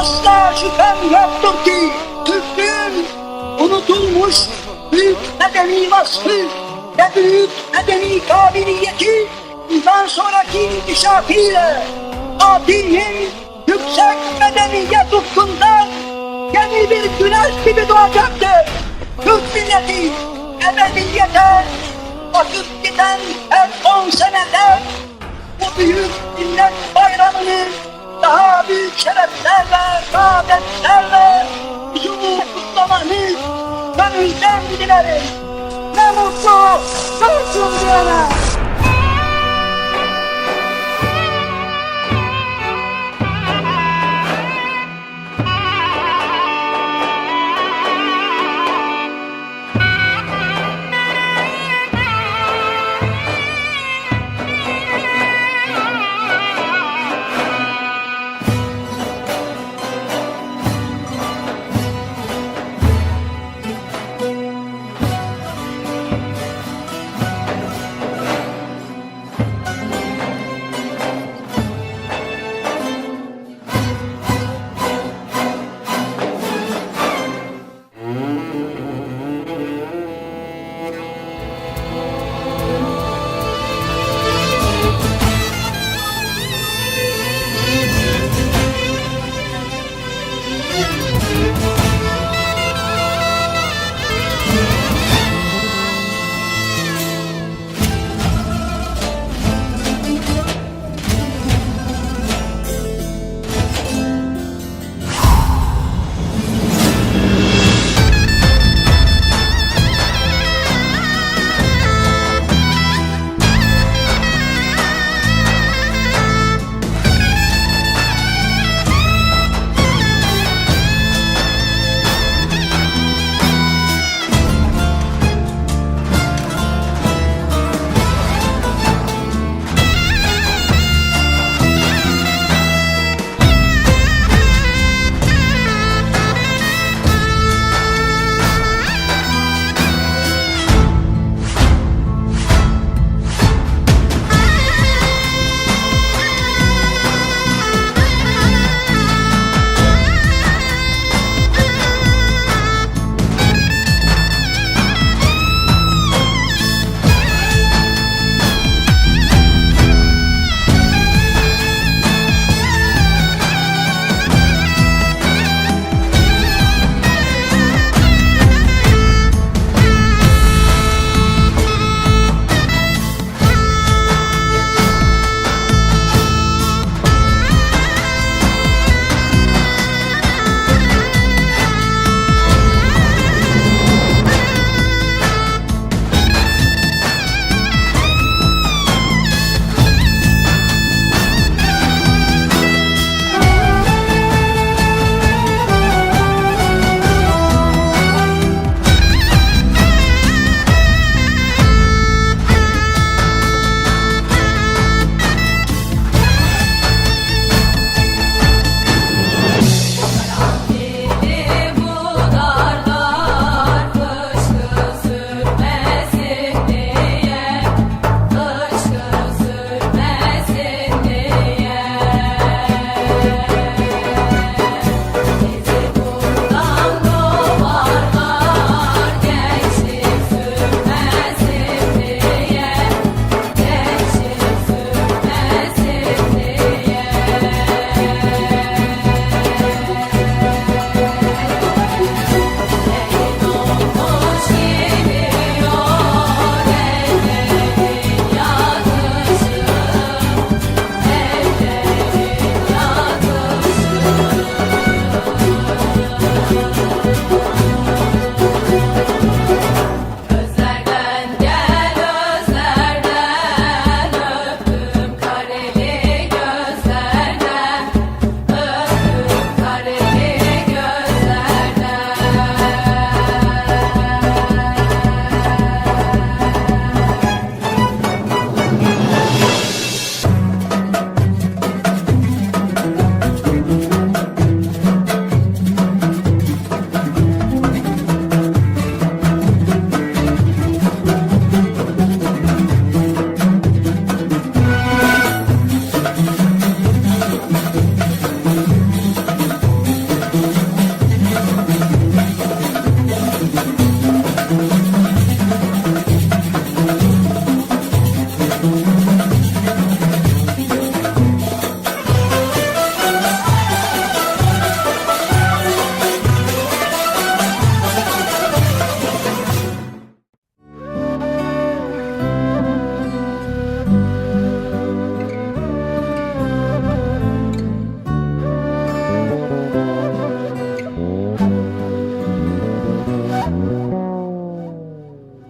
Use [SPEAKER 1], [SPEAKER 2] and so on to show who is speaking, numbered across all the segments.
[SPEAKER 1] Asla şüphem yoktur ki Türklüğün unutulmuş büyük medeni vasfı ve büyük medeni kabiliyeti bundan sonraki inkişafıyla Fatih'in yüksek medeniyet ufkundan yeni bir güneş gibi doğacaktır. Türk milleti ebediyete vakıf giden her on senede bu büyük millet şereflerle, saadetlerle huzurlu kutlamanı gönülden dilerim. Ne mutlu olsun diyene.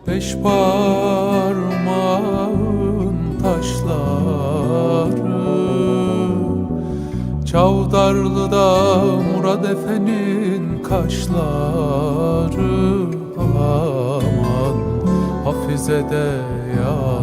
[SPEAKER 1] Beş parmağın taşları.
[SPEAKER 2] Çavdarlı'da Murad Efe'nin kaşları. Aman Hafize'de ya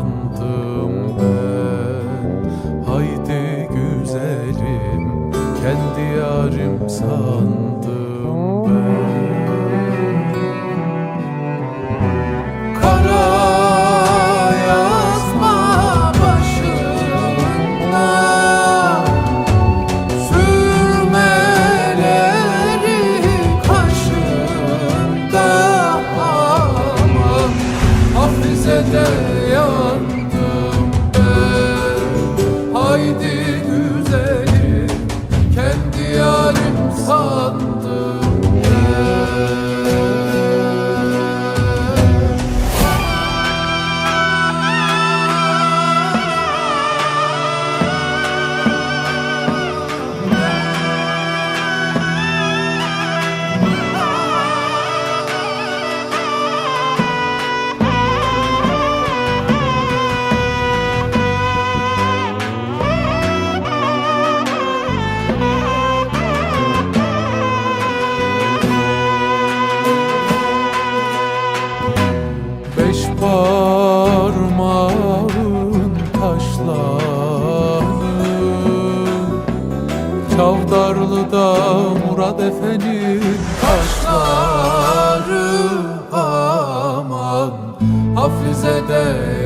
[SPEAKER 2] yandım ben Haydi güzelim kendi yarim sandım Çavdarlı'da Murad Efe'nin kaşları Aman Hafize'de